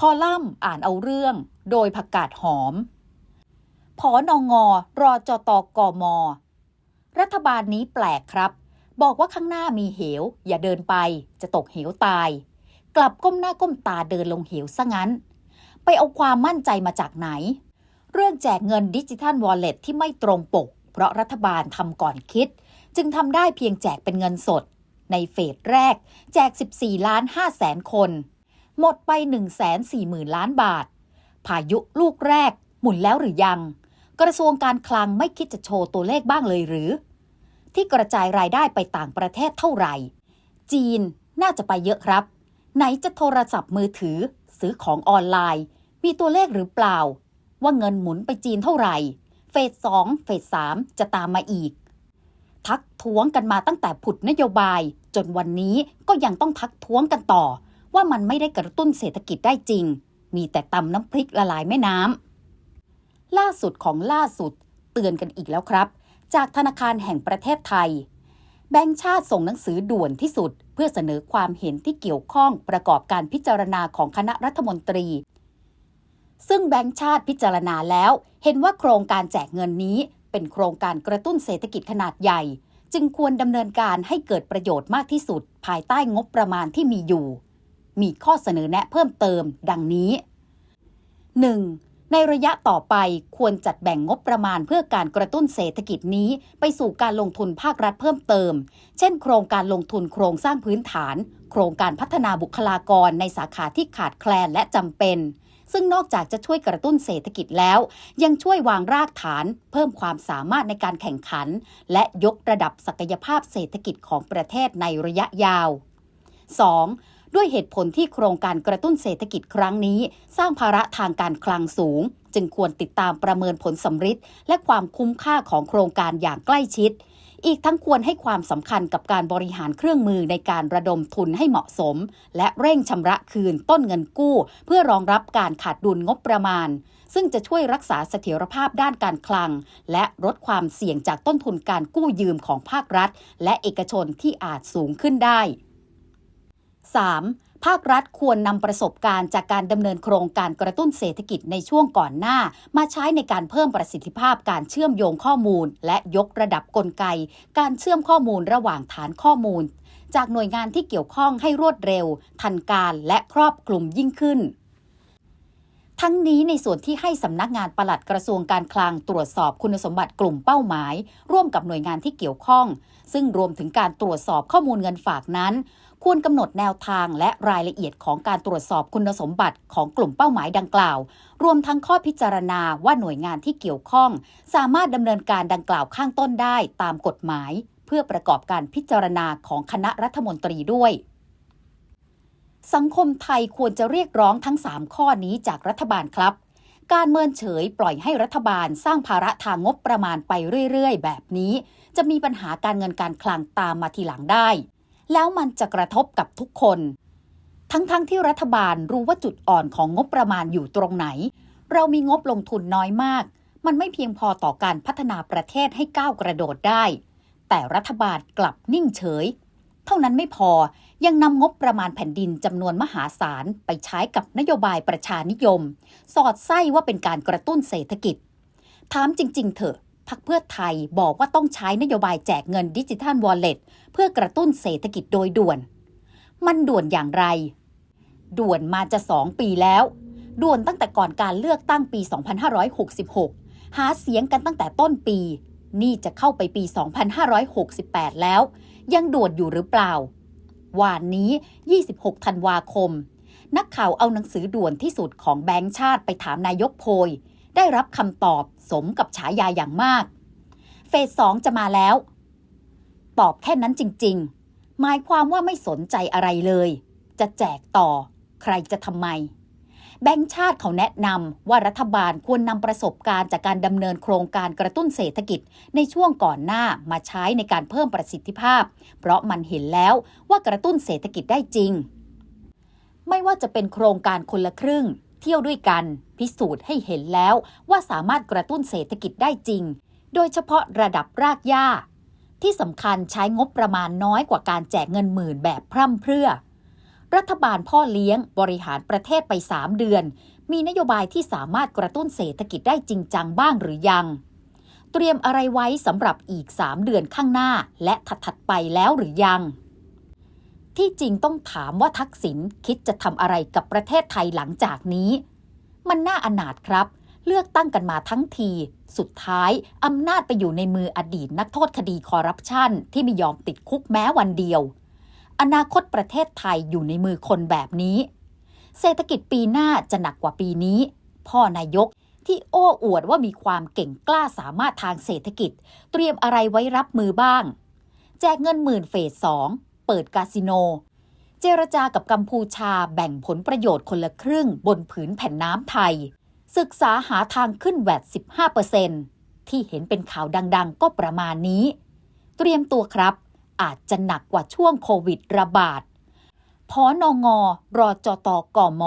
คอลัมน์อ่านเอาเรื่อง โดยผักกาดหอมผอนองอรอจตกม รัฐบาลนี้แปลกครับ บอกว่าข้างหน้ามีเหว อย่าเดินไป จะตกเหวตาย กลับก้มหน้าก้มตาเดินลงเหวซะงั้น ไปเอาความมั่นใจมาจากไหน เรื่องแจกเงินดิจิทัลวอลเล็ตที่ไม่ตรงปก เพราะรัฐบาลทำก่อนคิด จึงทำได้เพียงแจกเป็นเงินสด ในเฟสแรก แจก 14 ล้าน5แสนคน หมดไป 1 4 0 0 0 0 ล้านบาท พายุลูกแรก หมุนแล้วหรือยัง กระทรวงการคลังไม่คิดจะโชว์ตัวเลขบ้างเลยหรือ ที่กระจายรายได้ไปต่างประเทศเท่าไหร่ จีนน่าจะไปเยอะครับ ไหนจะโทรศัพท์มือถือ ซื้อของออนไลน์ มีตัวเลขหรือเปล่า ว่าเงินหมุนไปจีนเท่าไหร่ เฟสสองเฟสสามจะตามมาอีก ทักท้วงกันมาตั้งแต่ผุดนโยบาย จนวันนี้ก็ยังต้องทักท้วงกันต่อ ว่ามันไม่ได้กระตุ้นเศรษฐกิจได้จริง มีแต่ตำน้ำพริกละลายแม่น้ำล่าสุดของล่าสุดเตือนกันอีกแล้วครับ จากธนาคารแห่งประเทศไทย แบงก์ชาติส่งหนังสือด่วนที่สุด เพื่อเสนอความเห็นที่เกี่ยวข้องประกอบการพิจารณาของคณะรัฐมนตรี ซึ่งแบงก์ชาติพิจารณาแล้วเห็นว่าโครงการแจกเงินนี้เป็นโครงการกระตุ้นเศรษฐกิจขนาดใหญ่ จึงควรดำเนินการให้เกิดประโยชน์มากที่สุด ภายใต้งบประมาณที่มีอยู่ มีข้อเสนอแนะเพิ่มเติมดังนี้ 1. ในระยะต่อไปควรจัดแบ่งงบประมาณเพื่อการกระตุ้นเศรษฐกิจนี้ ไปสู่การลงทุนภาครัฐเพิ่มเติม เช่น โครงการลงทุนโครงสร้างพื้นฐาน โครงการพัฒนาบุคลากรในสาขาที่ขาดแคลนและจำเป็นซึ่งนอกจากจะช่วยกระตุ้นเศรษฐกิจแล้ว ยังช่วยวางรากฐาน เพิ่มความสามารถในการแข่งขัน และยกระดับศักยภาพเศรษฐกิจของประเทศในระยะยาว 2. ด้วยเหตุผลที่โครงการกระตุ้นเศรษฐกิจครั้งนี้ สร้างภาระทางการคลังสูง จึงควรติดตามประเมินผลสำฤทธิ์และความคุ้มค่าของโครงการอย่างใกล้ชิด อีกทั้งควรให้ความสำคัญกับการบริหารเครื่องมือในการระดมทุนให้เหมาะสม และเร่งชำระคืนต้นเงินกู้ เพื่อรองรับการขาดดุลงบประมาณ ซึ่งจะช่วยรักษาเสถียรภาพด้านการคลัง และลดความเสี่ยงจากต้นทุนการกู้ยืมของภาครัฐ และเอกชนที่อาจสูงขึ้นได้ 3. ภาครัฐควรนำประสบการณ์จากการดำเนินโครงการกระตุ้นเศรษฐกิจในช่วงก่อนหน้า มาใช้ในการเพิ่มประสิทธิภาพการเชื่อมโยงข้อมูล และยกระดับกลไก การเชื่อมข้อมูลระหว่างฐานข้อมูล จากหน่วยงานที่เกี่ยวข้องให้รวดเร็ว ทันการและครอบคลุมยิ่งขึ้น ทั้งนี้ในส่วนที่ให้สำนักงานปลัดกระทรวงการคลังตรวจสอบคุณสมบัติกลุ่มเป้าหมาย ร่วมกับหน่วยงานที่เกี่ยวข้อง ซึ่งรวมถึงการตรวจสอบข้อมูลเงินฝากนั้น ควรกำหนดแนวทางและรายละเอียดของการตรวจสอบคุณสมบัติของกลุ่มเป้าหมายดังกล่าว รวมทั้งข้อพิจารณาว่าหน่วยงานที่เกี่ยวข้อง สามารถดำเนินการดังกล่าวข้างต้นได้ตามกฎหมาย เพื่อประกอบการพิจารณาของคณะรัฐมนตรีด้วย สังคมไทยควรจะเรียกร้องทั้ง 3 ข้อนี้จากรัฐบาลครับ การเมินเฉยปล่อยให้รัฐบาลสร้างภาระทางงบประมาณไปเรื่อย ๆ แบบนี้ จะมีปัญหาการเงินการคลังตามมาทีหลังได้ แล้วมันจะกระทบกับทุกคน ทั้งๆทที่รัฐบาลรู้ว่าจุดอ่อนของงบประมาณอยู่ตรงไหน เรามีงบลงทุนน้อยมาก มันไม่เพียงพอต่อการพัฒนาประเทศให้ก้าวกระโดดได้ แต่รัฐบาลกลับนิ่งเฉย เท่านั้นไม่พอยังนำงบประมาณแผ่นดินจำนวนมหาศาลไปใช้กับนโยบายประชานิยม สอดไส้ว่าเป็นการกระตุ้นเศรษฐกิจ ถามจริง ๆ เถอะพักเพื่อไทยบอกว่าต้องใช้นโยบายแจกเงินดิจิทัลวอลเล็ตเพื่อกระตุ้นเศรษฐกิจโดยด่วน มันด่วนอย่างไร ด่วนมาจะสองปีแล้ว ด่วนตั้งแต่ก่อนการเลือกตั้งปี 2566 หาเสียงกันตั้งแต่ต้นปี นี่จะเข้าไปปี 2568 แล้ว ยังด่วนอยู่หรือเปล่า วานนี้ 26 ธันวาคม นักข่าวเอาหนังสือด่วนที่สุดของแบงก์ชาติไปถามนายกโพย ได้รับคำตอบสมกับฉายาอย่างมาก เฟสสองจะมาแล้ว ตอบแค่นั้นจริง ๆ หมายความว่าไม่สนใจอะไรเลย จะแจกต่อ ใครจะทำไม แบงก์ชาติเขาแนะนำว่ารัฐบาลควรนำประสบการณ์จากการดำเนินโครงการกระตุ้นเศรษฐกิจ ในช่วงก่อนหน้ามาใช้ในการเพิ่มประสิทธิภาพ เพราะมันเห็นแล้วว่ากระตุ้นเศรษฐกิจได้จริง ไม่ว่าจะเป็นโครงการคนละครึ่ง เที่ยวด้วยกัน พิสูจน์ให้เห็นแล้วว่าสามารถกระตุ้นเศรษฐกิจได้จริง โดยเฉพาะระดับรากหญ้าที่สำคัญใช้งบประมาณน้อยกว่าการแจกเงินหมื่นแบบพร่ำเพรื่อ รัฐบาลพ่อเลี้ยงบริหารประเทศไป 3 เดือน มีนโยบายที่สามารถกระตุ้นเศรษฐกิจได้จริงจังบ้างหรือยัง เตรียมอะไรไว้สำหรับอีก 3 เดือนข้างหน้า และถัดๆไปแล้วหรือยัง ที่จริงต้องถามว่าทักษิณคิดจะทำอะไรกับประเทศไทยหลังจากนี้ มันน่าอนาถครับ เลือกตั้งกันมาทั้งที สุดท้ายอำนาจไปอยู่ในมืออดีตนักโทษคดีคอร์รัปชันที่ไม่ยอมติดคุกแม้วันเดียว อนาคตประเทศไทยอยู่ในมือคนแบบนี้ เศรษฐกิจปีหน้าจะหนักกว่าปีนี้ พ่อนายกที่โอ้อวดว่ามีความเก่งกล้าสามารถทางเศรษฐกิจ เตรียมอะไรไว้รับมือบ้าง แจกเงินหมื่นเฟสสองเปิดคาสิโน เจรจากับกัมพูชาแบ่งผลประโยชน์คนละครึ่งบนผืนแผ่นน้ำไทย ศึกษาหาทางขึ้นแวด 15%ที่เห็นเป็นข่าวดัง ๆ ก็ประมาณนี้ เตรียมตัวครับ อาจจะหนักกว่าช่วงโควิดระบาดพอนงรอจตกม